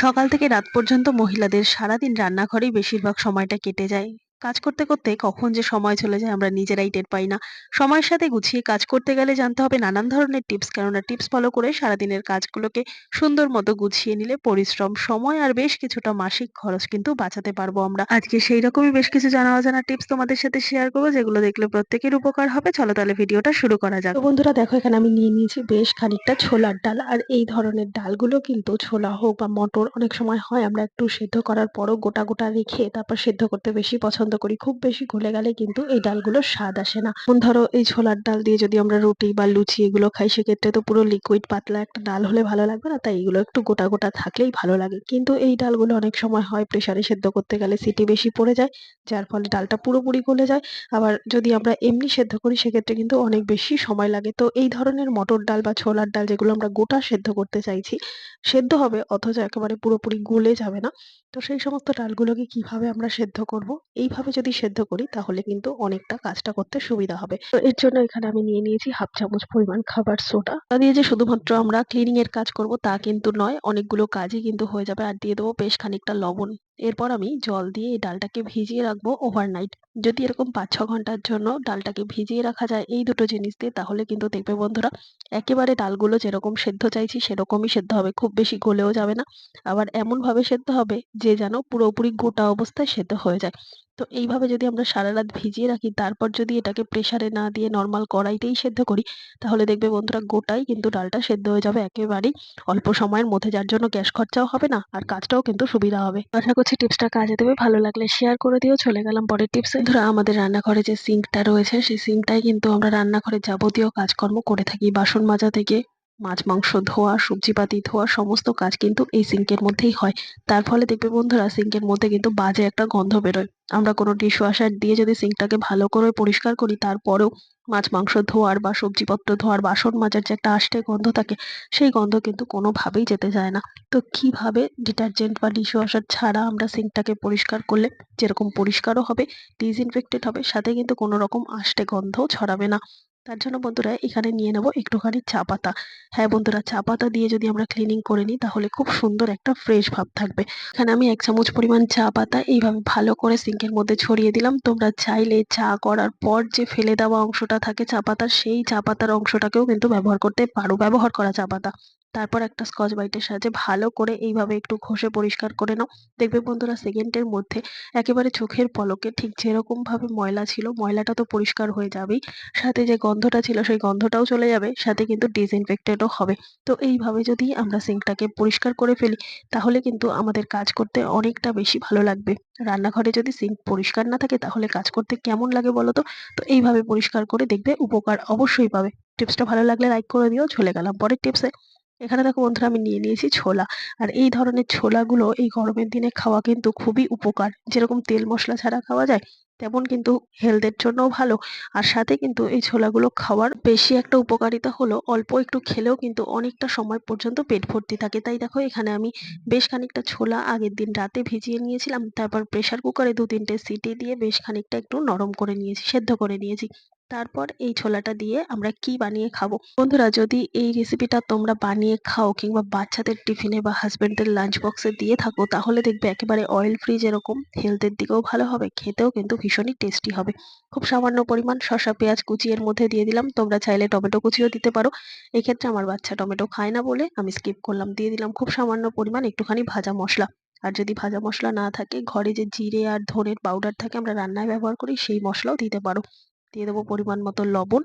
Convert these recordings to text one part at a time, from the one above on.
সকাল থেকে রাত পর্যন্ত মহিলাদের সারাদিন রান্নাঘরেই বেশিরভাগ সময়টা কেটে যায়। কাজ করতে, করতে কখন যে সময় চলে যায় আমরা নিজেরাই টের পাই না। সময়ের সাথে গুছিয়ে কাজ করতে গেলে জানতে হবে নানান ধরনের টিপস। কেননা টিপস ফলো করে সারাদিনের কাজগুলোকে সুন্দর মতো গুছিয়ে নিলে পরিশ্রম, সময় আর বেশ কিছুটা মাসিক খরচ কিন্তু বাঁচাতে পারব আমরা। আজকে সেই রকমই বেশ কিছু জানা অজানা টিপস তোমাদের সাথে শেয়ার করব যেগুলো দেখলে প্রত্যেকের উপকার হবে। চলো তাহলে ভিডিওটা শুরু করা যাক। বন্ধুরা দেখো এখানে আমি নিয়ে নিয়েছি বেশ খানিকটা ছোলার ডাল আর এই ধরনের ডালগুলো কিন্তু ছোলা হোক বা মটর অনেক সময় হয় আমরা একটু সেদ্ধ করার পরও গোটা গোটা রেখে তারপর সেদ্ধ করতে বেশি পছন্দ করি, খুব বেশি গলে গেলে কিন্তু এই ডালগুলোর স্বাদ আসে না। ধরো এই ছোলার ডাল দিয়ে যদি আমরা রুটি বা লুচি এগুলো খাই, সেক্ষেত্রে তো পুরো লিকুইড পাতলা একটা ডাল হলে ভালো লাগবে না, তাই এগুলো একটু গোটা গোটা থাকলেই ভালো লাগে। কিন্তু এই ডালগুলো অনেক সময় হয় প্রেসারে সেদ্ধ করতে গেলে সিটি বেশি পড়ে যায়, যার ফলে ডালটা পুরোপুরি গলে যায়। আবার যদি আমরা এমনি সেদ্ধ করি, সেক্ষেত্রে কিন্তু অনেক বেশি সময় লাগে। তো এই ধরনের মটর ডাল বা ছোলার ডাল যেগুলো আমরা গোটা সেদ্ধ করতে চাইছি, সেদ্ধ হবে, অথচ একেবারে পুরোপুরি গলে যাবে না। তো সেই সমস্ত ডালগুলোকে কীভাবে আমরা সেদ্ধ করব? এইভাবে যদি সেদ্ধ করি, তাহলে কিন্তু অনেকটা কাজটা করতে সুবিধা হবে। তো এর জন্য এখানে আমি নিয়ে নিয়েছি হাফ চামচ পরিমাণ খাবার সোডা। তা দিয়ে যে শুধুমাত্র আমরা ক্লিনিং এর কাজ করব, তা কিন্তু নয়, অনেকগুলো কাজই কিন্তু হয়ে যাবে। আর দিয়ে দেবো বেশ খানিকটা লবণ। এরপর আমি জল দিয়ে এই ডালটাকে ভিজিয়ে রাখব ওভারনাইট যদি এরকম পাঁচ ছ ঘণ্টার জন্য ডালটাকে ভিজিয়ে রাখা যায় এই দুটো জিনিস দিয়ে, তাহলে কিন্তু দেখবে বন্ধুরা, একেবারে ডালগুলো যেরকম সেদ্ধ চাইছি, সেরকমই সেদ্ধ হবে। খুব বেশি গলেও যাবে না। আবার এমনভাবে সেদ্ধ হবে যে যেন পুরোপুরি গোটা অবস্থায় সেদ্ধ হয়ে যায়। তো এইভাবে যদি আমরা সারা রাত ভিজিয়ে রাখি, তারপর যদি এটাকে প্রেসারে না দিয়ে নর্মাল কড়াইতেই সেদ্ধ করি, তাহলে দেখবে বন্ধুরা গোটাই কিন্তু ডালটা সেদ্ধ হয়ে যাবে একেবারেই। অল্প সময়ের মধ্যে যার জন্য গ্যাস খরচাও হবে না, আর কাজটাও কিন্তু সুবিধা হবে। আশা করছি টিপসটা কাজে দেবে। ভালো লাগলে শেয়ার করে দিও। চলে গেলাম পরের টিপসে ধরো আমাদের রান্নাঘরে যে সিঙ্কটা রয়েছে, সেই সিঙ্কটাই কিন্তু আমরা রান্নাঘরে যাবতীয় কাজকর্ম করে থাকি। বাসন মাজা থেকে মাছ, মাংস, ধোয়া, সবজিপাতি, ধোয়া সমস্ত কাজ কিন্তু এই সিঙ্কের মধ্যেই হয়। তার ফলে দেখবে বন্ধুরা, সিঙ্কের মধ্যে কিন্তু বাজে একটা গন্ধ বেরোয়। আমরা কোনো ডিশ ওয়াশার দিয়ে যদি সিঙ্কটাকে ভালো করে পরিষ্কার করি, তারপরেও মাছ, মাংস ধোয়ার বা সবজিপত্র ধোয়ার, বাসন মাজার যে একটা আষ্টে গন্ধ থাকে, সেই গন্ধ কিন্তু কোনোভাবেই যেতে যায় না। তো কীভাবে ডিটারজেন্ট বা ডিশ ওয়াশার ছাড়া আমরা সিঙ্কটাকে পরিষ্কার করলে যেরকম পরিষ্কারও হবে, ডিসইনফেক্টেড হবে, সাথে কিন্তু কোনো রকম আষ্টে গন্ধও ছড়াবে না। তার জন্য বন্ধুরা এখানে নিয়ে নেব একটুখানি চা পাতা। হ্যাঁ বন্ধুরা, চা পাতা দিয়ে যদি আমরা ক্লিনিং করে নিই তাহলে খুব সুন্দর একটা ফ্রেশ ভাব থাকবে। এখানে আমি এক চামচ পরিমাণ চা পাতা এইভাবে ভালো করে সিঙ্কের মধ্যে ছড়িয়ে দিলাম। তোমরা চাইলে চা করার পর যে ফেলে দেওয়া অংশটা থাকে চা পাতার, সেই চা পাতার অংশটাকেও কিন্তু ব্যবহার করতে পারো। ব্যবহার করা চা পাতা। তারপর একটা স্কচ ব্রাইটের সাহায্যে ভালো করে এইভাবে একটু ঘষে পরিষ্কার করে নাও। দেখবে বন্ধুরা সেকেন্ডের মধ্যে একেবারে চোখের পলকে ঠিক যেরকম ভাবে ময়লা ছিল, ময়লাটা তো পরিষ্কার হয়ে যাবেই। সাথে যে গন্ধটা ছিল সেই গন্ধটাও চলে যাবে, সাথে কিন্তু ডিসইনফেক্টেডও হবে। তো এইভাবে যদি আমরা সিঙ্কটাকে পরিষ্কার করে ফেলি, তাহলে কিন্তু আমাদের কাজ করতে অনেকটা বেশি ভালো লাগবে। রান্নাঘরে যদি সিঙ্ক পরিষ্কার না থাকে, তাহলে কাজ করতে কেমন লাগে বলো তো? তো এইভাবে পরিষ্কার করে দেখবে উপকার অবশ্যই পাবে। টিপসটা ভালো লাগলে লাইক করে দিও, চলে গেলাম পরের টিপসে এখানে দেখো বন্ধুরা আমি নিয়ে নিয়েছি ছোলা। আর এই ধরনের ছোলাগুলো এই গরমের দিনে খাওয়া কিন্তু খুবই উপকার। যেরকম তেল মশলা ছাড়া খাওয়া যায়, তেমন কিন্তু হেলথের জন্যও ভালো। আর সাথে কিন্তু এই ছোলাগুলো খাওয়ার বেশি একটা উপকারিতা হলো, অল্প একটু খেলেও কিন্তু অনেকটা সময় পর্যন্ত পেট ভর্তি থাকে। তাই দেখো এখানে আমি বেশ খানিকটা ছোলা আগের দিন রাতে ভিজিয়ে নিয়েছিলাম, তারপর প্রেসার কুকারে দু তিনটে সিটি দিয়ে বেশ খানিকটা একটু নরম করে নিয়েছি, সেদ্ধ করে নিয়েছি। তারপর এই ছোলাটা দিয়ে আমরা কি বানিয়ে খাব? বন্ধুরা, যদি এই রেসিপিটা তোমরা বানিয়ে খাও কিংবা বাচ্চাদের টিফিনে বা হাজবেন্ডের লাঞ্চ বক্সে দিয়ে থাকো, তাহলে দেখবে একেবারে অয়েল ফ্রি যেরকম হেলথের দিকেও ভালো হবে, খেতেও কিন্তু ভীষণই টেস্টি হবে। খুব সামান্য পরিমাণ শসা, পেঁয়াজ, কুচি এর মধ্যে দিয়ে দিলাম, তোমরা চাইলে টমেটো কুচিও দিতে পারো। এক্ষেত্রে আমার বাচ্চা টমেটো খায় না বলে আমি স্কিপ করলাম, দিয়ে দিলাম খুব সামান্য পরিমাণ একটুখানি ভাজা মশলা। আর যদি ভাজা মশলা না থাকে, ঘরে যে জিরে আর ধনের পাউডার থাকে আমরা রান্নায় ব্যবহার করি, সেই মশলাও দিতে পারো। দিয়ে দেবো পরিমাণ মতো লবণ।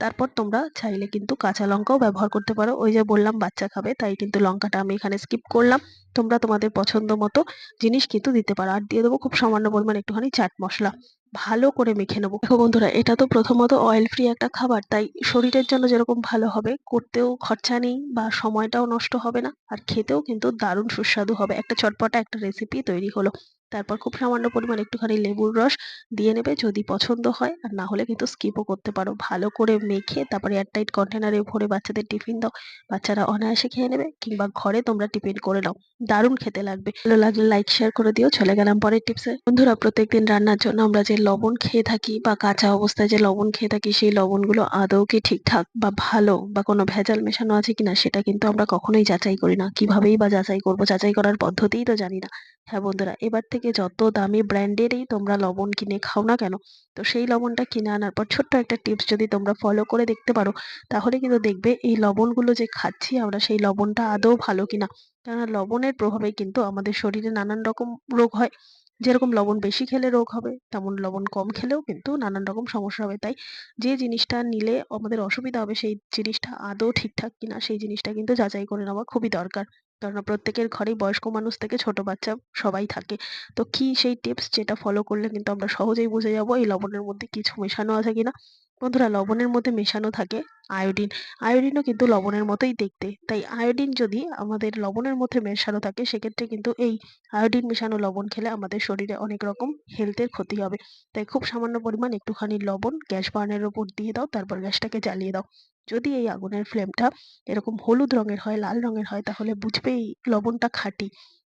তারপর তোমরা চাইলে কিন্তু কাঁচা লঙ্কাও ব্যবহার করতে পারো। ওই যে বললাম, বাচ্চা খাবে, তাই কিন্তু লঙ্কাটা আমি এখানে স্কিপ করলাম। তোমরা তোমাদের পছন্দ মতো জিনিস কিন্তু দিতে পারো। আর দিয়ে দেবো খুব সামান্য পরিমাণ একটুখানি চাট মশলা। ভালো করে মেখে নেব। দেখো বন্ধুরা, এটা তো প্রথমত অয়েল ফ্রি একটা খাবার, তাই শরীরের জন্য যেরকম ভালো হবে, করতেও খরচা নেই বা সময়টাও নষ্ট হবে না। আর খেতেও কিন্তু দারুণ সুস্বাদু হবে। একটা চটপটা একটা রেসিপি তৈরি হলো। তারপর খুব সামান্য পরিমাণ একটুখানি লেবুর রস দিয়ে নেবে যদি পছন্দ হয়। আর না হলে কিন্তু স্কিপও করতে পারো। ভালো করে মেখে তারপরে এয়ারটাইট কন্টেনারে ভরে বাচ্চাদের টিফিন দাও। বাচ্চারা অনায়াসে খেয়ে নেবে কিংবা ঘরে তোমরা টিফিন করে নাও। দারুণ খেতে লাগবে। ভালো লাগলে লাইক শেয়ার করে দিও। চলে গেলাম পরের টিপসে বন্ধুরা, প্রত্যেকদিন রান্নার জন্য আমরা যে লবণ খেয়ে থাকি বা কাঁচা অবস্থায় যে লবণ খেয়ে থাকি, সেই লবণগুলো আদৌ কি ঠিকঠাক বা ভালো বা কোনো ভেজাল মেশানো আছে কিনা, সেটা কিন্তু আমরা কখনোই যাচাই করি না। কিভাবেই বা যাচাই করব? যাচাই করার পদ্ধতিই তো জানি না। হ্যাঁ বন্ধুরা, এবার থেকে যত দামি ব্র্যান্ডেরই তোমরা লবণ কিনে খাও না কেন, তো সেই লবণটা কিনে আনার পর ছোট্ট একটা টিপস যদি তোমরা ফলো করে দেখতে পারো, তাহলে কিন্তু দেখবে এই লবণগুলো যে খাচ্ছি আমরা সেই লবণটা আদৌ ভালো কিনা। কেননা লবণের প্রভাবে কিন্তু আমাদের শরীরে নানান রকম রোগ হয়। যেরকম লবণ বেশি খেলে রোগ হবে, তেমন লবণ কম খেলেও কিন্তু নানান রকম সমস্যা হবে। তাই যে জিনিসটা নিলে আমাদের অসুবিধা হবে সেই জিনিসটা আদৌ ঠিকঠাক কিনা, সেই জিনিসটা কিন্তু যাচাই করে নেওয়া খুবই দরকার। কেননা প্রত্যেকের ঘরেই বয়স্ক মানুষ থেকে ছোট বাচ্চা সবাই থাকে। তো কি সেই টিপস যেটা ফলো করলে কিন্তু আমরা সহজেই বুঝে যাব এই লবণের মধ্যে কিছু মেশানো আছে কিনা? বন্ধুরা, লবণের মধ্যে মেশানো থাকে আয়োডিন আয়োডিনও কিন্তু লবণের মতোই দেখতে। তাই আয়োডিন যদি আমাদের লবণের মধ্যে মেশানো থাকে, সেক্ষেত্রে কিন্তু এই আয়োডিন মেশানো লবণ খেলে আমাদের শরীরে অনেক রকম হেলথের ক্ষতি হবে। তাই খুব সামান্য পরিমাণ একটুখানি লবণ গ্যাস বার্নের উপর দিয়ে দাও, তারপর গ্যাসটাকে জ্বালিয়ে দাও। যদি এই আগুনের ফ্লেমটা এরকম হলুদ রঙের হয়, লাল রঙের হয়, তাহলে বুঝবে এই লবণটা খাঁটি।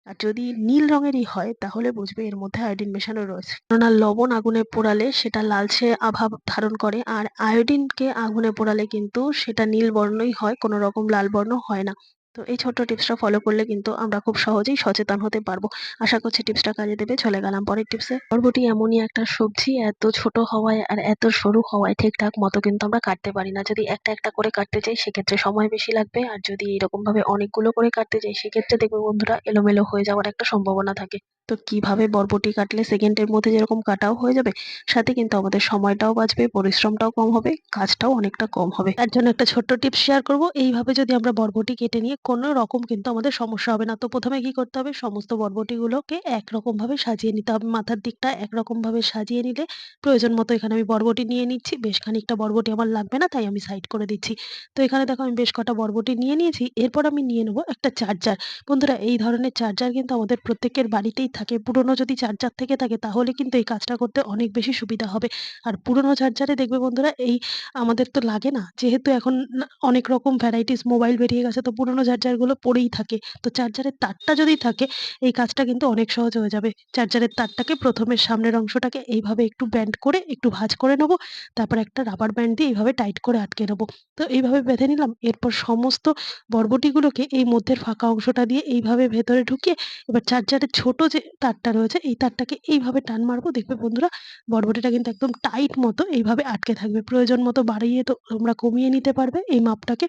আর যদি নীল রঙেরই হয়, তাহলে বুঝবে এর মধ্যে আয়োডিন মেশানো রয়েছে। কেননা লবণ আগুনে পোড়ালে সেটা লালচে আভা ধারণ করে, আর আয়োডিনকে আগুনে পোড়ালে কিন্তু সেটা নীল বর্ণই হয়, কোনো রকম লাল বর্ণ হয় না। তো এই ছোট্ট টিপসটা ফলো করলে কিন্তু আমরা খুব সহজেই সচেতন হতে পারব। আশা করছি টিপসটা কাজে দেবে। চলে গেলাম পরের টিপসে বরবটি এমনই একটা সবজি, এত ছোট হওয়ায় আর এত সরু হওয়ায় ঠিকঠাক মতো কিন্তু আমরা কাটতে পারি না। যদি একটা একটা করে কাটতে চাই, সেক্ষেত্রে সময় বেশি লাগবে। আর যদি এরকম ভাবে অনেকগুলো করে কাটতে চাই, সেক্ষেত্রে দেখবে বন্ধুরা এলোমেলো হয়ে যাওয়ার একটা সম্ভাবনা থাকে। তো কীভাবে বরবটি কাটলে সেকেন্ডের মধ্যে যেরকম কাটাও হয়ে যাবে, সাথে কিন্তু আমাদের সময়টাও বাঁচবে, পরিশ্রমটাও কম হবে, কাজটাও অনেকটা কম হবে। তার জন্য একটা ছোট্ট টিপস শেয়ার করব, এইভাবে যদি আমরা বরবটি কেটে নিয়ে কোনো রকম কিন্তু আমাদের সমস্যা হবে না। তো প্রথমে কি করতে হবে, সমস্ত বরবটিগুলোকে একরকম ভাবে সাজিয়ে নিতে হবে, মাথার দিকটা একরকম ভাবে সাজিয়ে নিলে প্রয়োজন মতো এখানে আমি বরবটি নিয়ে নিচ্ছি, বেশ খানিকটা বরবটি আমার লাগবে না, তাই আমি সাইড করে দিচ্ছি। তো এখানে দেখো আমি বেশ কটা বরবটি নিয়ে নিয়েছি, এরপর আমি নিয়ে নেব একটা চার্জার বন্ধুরা, এই ধরনের চার্জার কিন্তু আমাদের প্রত্যেকের বাড়িতেই থাকে, পুরনো যদি চার্জার থেকে থাকে তাহলে কিন্তু এই কাজটা করতে অনেক বেশি সুবিধা হবে। আর পুরনো চার্জারে দেখবে বন্ধুরা এই আমাদের তো লাগে না, যেহেতু এখন অনেক রকম ভ্যারাইটিস মোবাইল বেরিয়ে গেছে তো পুরনো চার্জারগুলো পড়েই থাকে। তো চার্জারের তারটা যদি থাকে, এই কাজটা কিন্তু অনেক সহজ হয়ে যাবে। চার্জারের তারটাকে প্রথমে সামনের অংশটাকে এইভাবে একটু ব্যান্ড করে একটু ভাঁজ করে নেব, তারপর একটা রাবার ব্যান্ড দিয়ে এইভাবে টাইট করে আটকে নেব। তো এইভাবে বেঁধে নিলাম, এরপর সমস্ত বরবটিগুলোকে এই মধ্যের ফাঁকা অংশটা দিয়ে এইভাবে ভেতরে ঢুকিয়ে এবার চার্জারের ছোট যে তারটা রয়েছে, এই তারটাকে এইভাবে টান মারবো। দেখবে বন্ধুরা বরবটিটা কিন্তু একদম টাইট মতো এইভাবে আটকে থাকবে। প্রয়োজন মতো বাড়িয়ে তো তোমরা কমিয়ে নিতে পারবে এই মাপটাকে।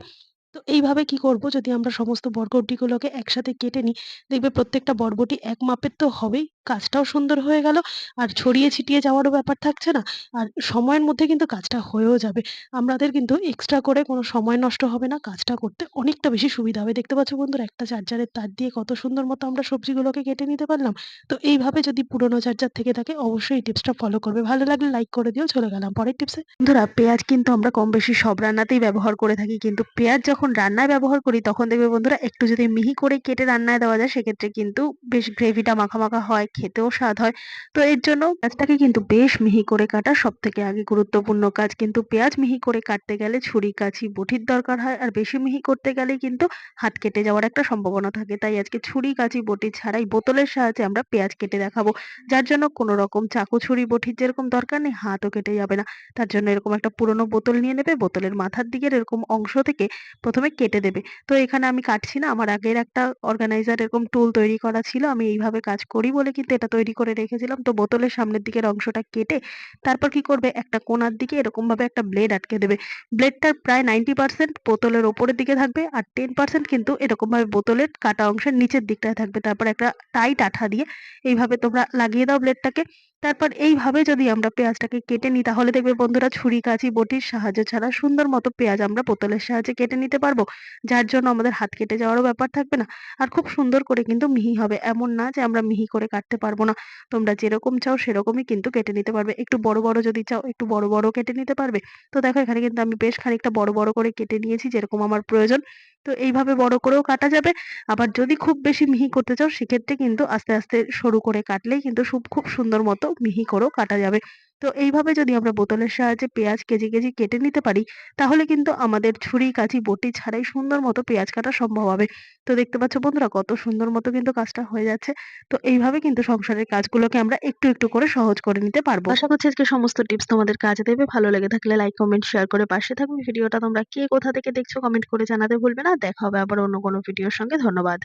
তো এইভাবে কি করব? যদি আমরা সমস্ত বরবটিগুলোকে একসাথে কেটে নিই, দেখবে প্রত্যেকটা বরবটি এক মাপের তো হবেই। কাজটাও সুন্দর হয়ে গেল। আর ছড়িয়ে ছিটিয়ে যাওয়ারও ব্যাপার থাকছে না। আর সময়ের মধ্যে কিন্তু কাজটা হয়েও যাবে। আমাদের কিন্তু এক্সট্রা করে কোনো সময় নষ্ট হবে না। কাজটা করতে অনেকটা বেশি সুবিধা হবে। দেখতে পাচ্ছ বন্ধুরা, একটা চার্জারের তার দিয়ে কত সুন্দর মতো আমরা সবজিগুলোকে কেটে নিতে পারলাম। তো এইভাবে যদি পুরোনো চার্জার থেকে থাকে, অবশ্যই টিপসটা ফলো করবে। ভালো লাগলে লাইক করে দিও। চলে গেলাম পরের টিপসে বন্ধুরা, পেঁয়াজ কিন্তু আমরা কম বেশি সব রান্নাতেই ব্যবহার করে থাকি। কিন্তু পেঁয়াজ যখন রান্নায় ব্যবহার করি, তখন দেখবে বন্ধুরা, একটু যদি মিহি করে কেটে রান্নায় দেওয়া যায়, সেক্ষেত্রে কিন্তু বেশ গ্রেভিটা মাখা মাখা হয়। খেতেও স্বাদ হয়। তো এর জন্য পেঁয়াজটাকে কিন্তু বেশ মিহি করে কাটা সব থেকে আগে গুরুত্বপূর্ণ কাজ। কিন্তু পেঁয়াজ মিহি করে কাটতে গেলে ছুরি কাছি বটির দরকার হয়। আর বেশি মিহি করতে গেলে কিন্তু হাত কেটে যাওয়ার একটা সম্ভাবনা থাকে। তাই আজকে ছুরি, কাঁচি, বটি ছাড়াই বোতলের সাহায্যে আমরা পেঁয়াজ কেটে দেখাবো। যার জন্য কোনো রকম চাকু ছুরি বটির যেরকম দরকার নেই, হাতও কেটে যাবে না। তার জন্য এরকম একটা পুরোনো বোতল নিয়ে নেবে। বোতলের মাথার দিকের এরকম অংশ থেকে প্রথমে কেটে দেবে। তো এখানে আমি কাটছি না। আমার আগের একটা অর্গানাইজার এরকম টুল তৈরি করা ছিল। আমি এইভাবে কাজ করি বলে কিন্তু এটা তৈরি করে রেখেছিলাম। তো বোতলের সামনের দিকের অংশটা কেটে তারপর কি করবে? একটা কোনার দিকে এরকম ভাবে একটা ব্লেড আটকে দেবে। ব্লেডটার প্রায় নাইনটি পার্সেন্ট বোতলের ওপরের দিকে থাকবে আর টেন পার্সেন্ট কিন্তু এরকম ভাবে বোতলের কাটা অংশের নিচের দিকটায় থাকবে। তারপর একটা টাইট আঠা দিয়ে এইভাবে তোমরা লাগিয়ে দাও ব্লেডটাকে তারপর এইভাবে যদি আমরা পেঁয়াজটাকে কেটে নিই, তাহলে দেখবে বন্ধুরা ছুরি, কাঁচি, বটির সাহায্য ছাড়া সুন্দর মতো পেঁয়াজ আমরা বোতলের সাহায্যে কেটে নিতে পারব। যার জন্য আমাদের হাত কেটে যাওয়ারও ব্যাপার থাকবে না। আর খুব সুন্দর করে কিন্তু মিহি হবে। এমন না যে আমরা মিহি করে কাটতে পারব না। তোমরা যেরকম চাও সেরকমই কিন্তু কেটে নিতে পারবে। একটু বড় বড় যদি চাও, একটু বড় বড় কেটে নিতে পারবে। তো দেখো এখানে কিন্তু আমি বেশ খানিকটা বড় বড় করে কেটে নিয়েছি, যেরকম আমার প্রয়োজন। তো এইভাবে বড় করেও কাটা যাবে। আবার যদি খুব বেশি মিহি করতে চাও সেক্ষেত্রে কিন্তু আস্তে, আস্তে সরু করে কাটলেই কিন্তু খুব সুন্দর মতো মিহি করেও কাটা যাবে। তো এইভাবে যদি আমরা বোতলের সাহায্যে পেঁয়াজ কেজি, কেজি কেটে নিতে পারি তাহলে কিন্তু আমাদের ছুরি, কাঁচি, বটি ছাড়াই সুন্দর মতো পেঁয়াজ কাটা সম্ভব হবে। তো দেখতে পাচ্ছ বন্ধুরা কত সুন্দর মতো কিন্তু কাজটা হয়ে যাচ্ছে। তো এইভাবে কিন্তু সংসারের কাজগুলোকে আমরা একটু, একটু করে সহজ করে নিতে পারব। আশা করছি আজকে সমস্ত টিপস তোমাদের কাজে দেবে। ভালো লেগে থাকলে লাইক, কমেন্ট, শেয়ার করে পাশে থাকবে। ভিডিওটা তোমরা কে কোথা থেকে দেখছ কমেন্ট করে জানাতে ভুলবে না। দেখা হবে আবার অন্য কোনো ভিডিওর সঙ্গে। ধন্যবাদ।